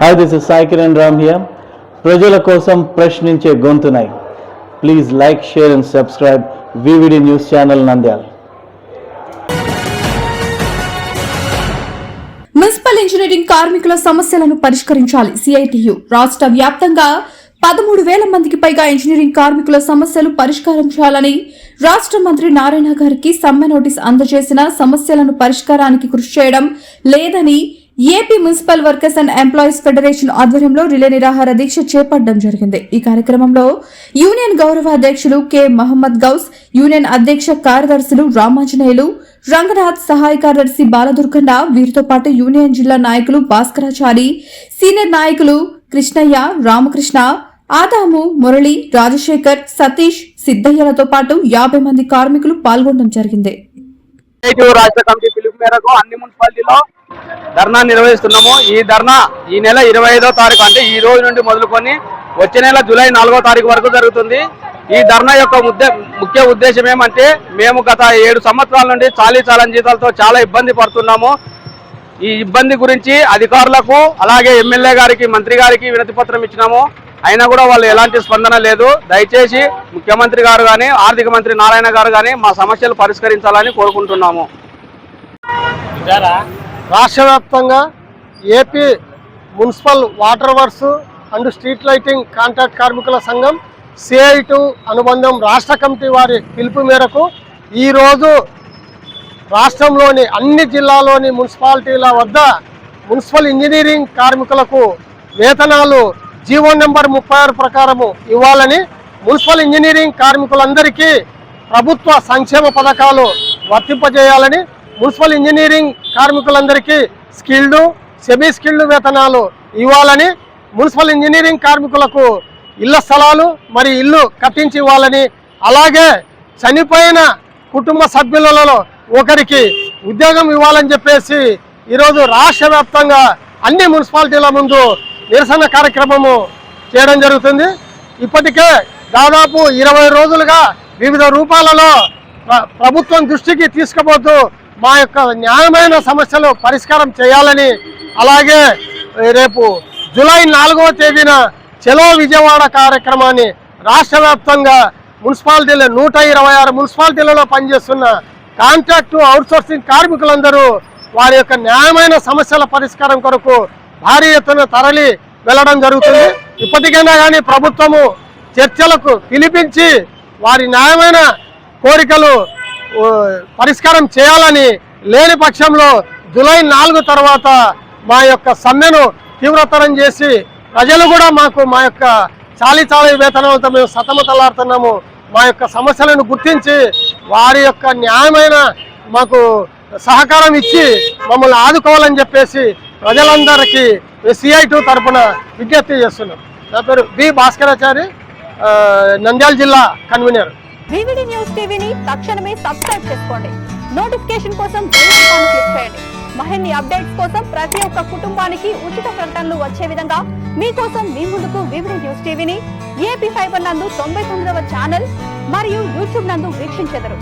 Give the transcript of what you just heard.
Hi this is Sai Kiran Ram here ప్రజల కోసం ప్రశ్నించే గొంతునై. Please like share and subscribe VVD news channel Nandyal municipal engineering కార్మికుల సమస్యలను పరిష్కరించాలి సిఐటియు రాష్ట్ర వ్యాప్తంగా పదమూడు వేల మందికి పైగా ఇంజనీరింగ్ కార్మికుల సమస్యలు పరిష్కారం చేయాలని రాష్ట్ర మంత్రి నారాయణ గారికి సమ్మె నోటీస్ అందజేసిన సమస్యలను పరిష్కారానికి కృషి చేయడం లేదని AP municipal workers and employees federation ఆధ్వర్యంలో రిలే నిరాహార దీక్ష చేపట్టడం జరిగింది. ఈ కార్యక్రమంలో యూనియన్ గౌరవ అధ్యక్షులు కె. మహమ్మద్ గౌస్ యూనియన్ అధ్యక్ష కార్యదర్శులు రామాంజనేయులు రంగనాథ్ సహాయ కార్యదర్శి బాలదుర్గండ వీరితో పాటు యూనియన్ జిల్లా నాయకులు భాస్కరాచారి సీనియర్ నాయకులు కృష్ణయ్య రామకృష్ణ ఆదాము మురళి రాజశేఖర్ సతీష్ సిద్దయ్యలతో పాటు యాభై మంది కార్మికులు పాల్గొనడం జరిగింది. ఐటీ రాష్ట్ర కమిటీ పిలుపు మేరకు అన్ని మున్సిపాలిటీలో ధర్నా నిర్వహిస్తున్నాము. ఈ ధర్నా ఈ నెల ఇరవై ఐదో తారీఖు అంటే ఈ రోజు నుండి మొదలుకొని వచ్చే నెల జూలై నాలుగో తారీఖు వరకు జరుగుతుంది. ఈ ధర్నా యొక్క ముద్ద ముఖ్య ఉద్దేశం ఏమంటే మేము గత ఏడు సంవత్సరాల నుండి చాలీ చాలని జీతాలతో చాలా ఇబ్బంది పడుతున్నాము. ఈ ఇబ్బంది గురించి అధికారులకు అలాగే ఎమ్మెల్యే గారికి మంత్రి గారికి వినతి పత్రం ఇచ్చినాము. అయినా కూడా వాళ్ళు ఎలాంటి స్పందన లేదు. దయచేసి ముఖ్యమంత్రి గారు కానీ ఆర్థిక మంత్రి నారాయణ గారు కానీ మా సమస్యలు పరిష్కరించాలని కోరుకుంటున్నాము. రాష్ట్ర వ్యాప్తంగా AP municipal water works and street lighting contract కార్మికుల సంఘం సిఐ టు అనుబంధం రాష్ట్ర కమిటీ వారి పిలుపు మేరకు ఈరోజు రాష్ట్రంలోని అన్ని జిల్లాలోని మున్సిపాలిటీల వద్ద మున్సిపల్ ఇంజనీరింగ్ కార్మికులకు వేతనాలు జీవో నెంబర్ ముప్పై ఆరు ప్రకారము ఇవ్వాలని మున్సిపల్ ఇంజనీరింగ్ కార్మికులందరికీ ప్రభుత్వ సంక్షేమ పథకాలు వర్తింపజేయాలని మున్సిపల్ ఇంజనీరింగ్ కార్మికులందరికీ స్కిల్డ్ సెమీ స్కిల్డ్ వేతనాలు ఇవ్వాలని మున్సిపల్ ఇంజనీరింగ్ కార్మికులకు ఇళ్ళ స్థలాలు మరి ఇల్లు కట్టించి ఇవ్వాలని అలాగే చనిపోయిన కుటుంబ సభ్యులలో ఒకరికి ఉద్యోగం ఇవ్వాలని చెప్పేసి ఈరోజు రాష్ట్ర వ్యాప్తంగా అన్ని మున్సిపాలిటీల ముందు నిరసన కార్యక్రమము చేయడం జరుగుతుంది. ఇప్పటికే దాదాపు ఇరవై రోజులుగా వివిధ రూపాలలో ప్రభుత్వం దృష్టికి తీసుకుపోతూ మా యొక్క న్యాయమైన సమస్యలు పరిష్కారం చేయాలని అలాగే రేపు జూలై నాలుగవ తేదీన చెలో విజయవాడ కార్యక్రమాన్ని రాష్ట్ర వ్యాప్తంగా మున్సిపాలిటీల నూట ఇరవై ఆరు మున్సిపాలిటీలలో పనిచేస్తున్న కాంట్రాక్టు అవుట్సోర్సింగ్ కార్మికులందరూ వారి యొక్క న్యాయమైన సమస్యల పరిష్కారం కొరకు భారీ ఎత్తున తరలి వెళ్ళడం జరుగుతుంది. ఇప్పటికైనా కానీ ప్రభుత్వము చర్చలకు పిలిపించి వారి న్యాయమైన కోరికలు పరిష్కారం చేయాలని లేని పక్షంలో జూలై నాలుగు తర్వాత మా యొక్క సమ్మెను తీవ్రతరం చేసి ప్రజలు కూడా మాకు మా యొక్క చాలీ చాలీ వేతనాలతో మేము సతమతలాడుతున్నాము. మా యొక్క సమస్యలను గుర్తించి వారి యొక్క న్యాయమైన మాకు సహకారం ఇచ్చి మమ్మల్ని ఆదుకోవాలని చెప్పేసి ప్రజలందరికీ సిఐ టూ తరఫున విజ్ఞప్తి చేస్తున్నాం. నా పేరు బి భాస్కరాచారి నంద్యాల జిల్లా కన్వీనర్. వివిడి న్యూస్ టీవీని తక్షణమే సబ్స్క్రైబ్ చేసుకోండి. నోటిఫికేషన్ కోసం బెల్ ఐకాన్ క్లిక్ చేయండి. మరిన్ని అప్డేట్స్ కోసం ప్రతి ఒక్క కుటుంబానికి ఉచిత ప్రకటనలు వచ్చే విధంగా మీకోసం మీ ముందుకు వివిడి న్యూస్ టీవీని ఏపీ ఫైబర్ నందు తొంభై తొమ్మిదవ ఛానల్ మరియు యూట్యూబ్ నందు వీక్షించెదరు.